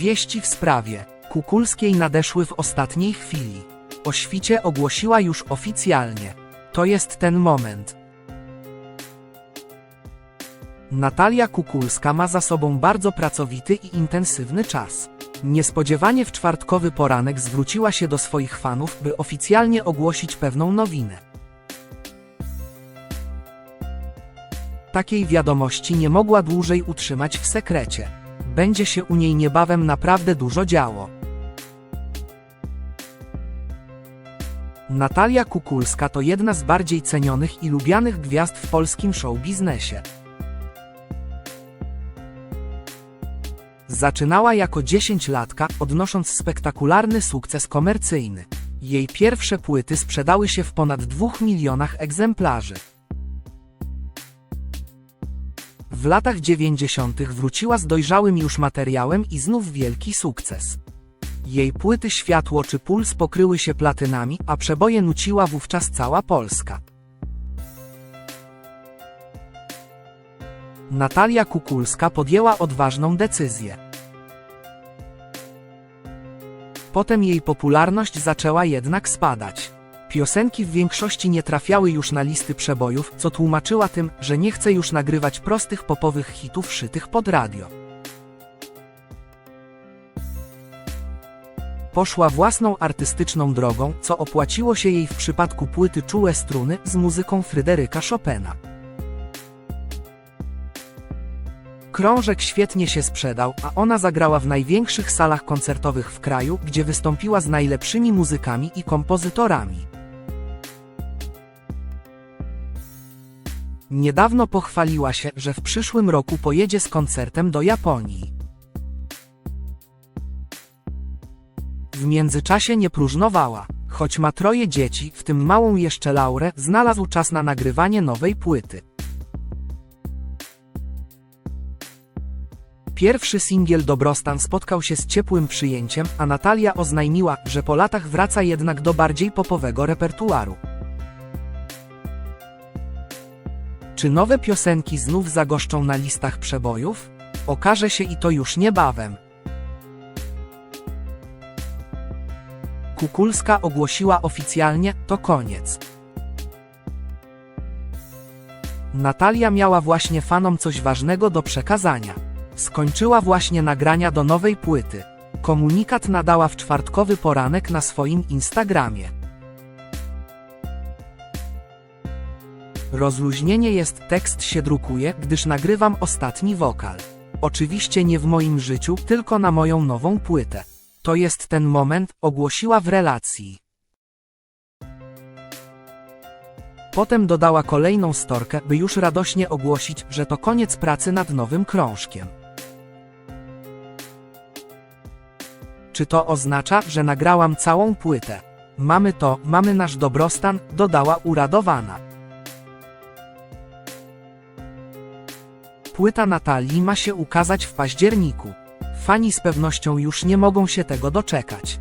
Wieści w sprawie Kukulskiej nadeszły w ostatniej chwili. O świcie ogłosiła już oficjalnie. To jest ten moment. Natalia Kukulska ma za sobą bardzo pracowity i intensywny czas. Niespodziewanie w czwartkowy poranek zwróciła się do swoich fanów, by oficjalnie ogłosić pewną nowinę. Takiej wiadomości nie mogła dłużej utrzymać w sekrecie. Będzie się u niej niebawem naprawdę dużo działo. Natalia Kukulska to jedna z bardziej cenionych i lubianych gwiazd w polskim show biznesie. Zaczynała jako 10-latka, odnosząc spektakularny sukces komercyjny. Jej pierwsze płyty sprzedały się w ponad 2 milionach egzemplarzy. W latach 90. wróciła z dojrzałym już materiałem i znów wielki sukces. Jej płyty Światło czy Puls pokryły się platynami, a przeboje nuciła wówczas cała Polska. Natalia Kukulska podjęła odważną decyzję. Potem jej popularność zaczęła jednak spadać. Piosenki w większości nie trafiały już na listy przebojów, co tłumaczyła tym, że nie chce już nagrywać prostych popowych hitów szytych pod radio. Poszła własną artystyczną drogą, co opłaciło się jej w przypadku płyty Czułe Struny z muzyką Fryderyka Chopina. Krążek świetnie się sprzedał, a ona zagrała w największych salach koncertowych w kraju, gdzie wystąpiła z najlepszymi muzykami i kompozytorami. Niedawno pochwaliła się, że w przyszłym roku pojedzie z koncertem do Japonii. W międzyczasie nie próżnowała. Choć ma troje dzieci, w tym małą jeszcze Laurę, znalazł czas na nagrywanie nowej płyty. Pierwszy singiel Dobrostan spotkał się z ciepłym przyjęciem, a Natalia oznajmiła, że po latach wraca jednak do bardziej popowego repertuaru. Czy nowe piosenki znów zagoszczą na listach przebojów? Okaże się i to już niebawem. Kukulska ogłosiła oficjalnie, to koniec. Natalia miała właśnie fanom coś ważnego do przekazania. Skończyła właśnie nagrania do nowej płyty. Komunikat nadała w czwartkowy poranek na swoim Instagramie. Rozluźnienie jest, tekst się drukuje, gdyż nagrywam ostatni wokal. Oczywiście nie w moim życiu, tylko na moją nową płytę. To jest ten moment, ogłosiła w relacji. Potem dodała kolejną storkę, by już radośnie ogłosić, że to koniec pracy nad nowym krążkiem. Czy to oznacza, że nagrałam całą płytę? Mamy to, mamy nasz dobrostan, dodała uradowana. Płyta Natalii ma się ukazać w październiku. Fani z pewnością już nie mogą się tego doczekać.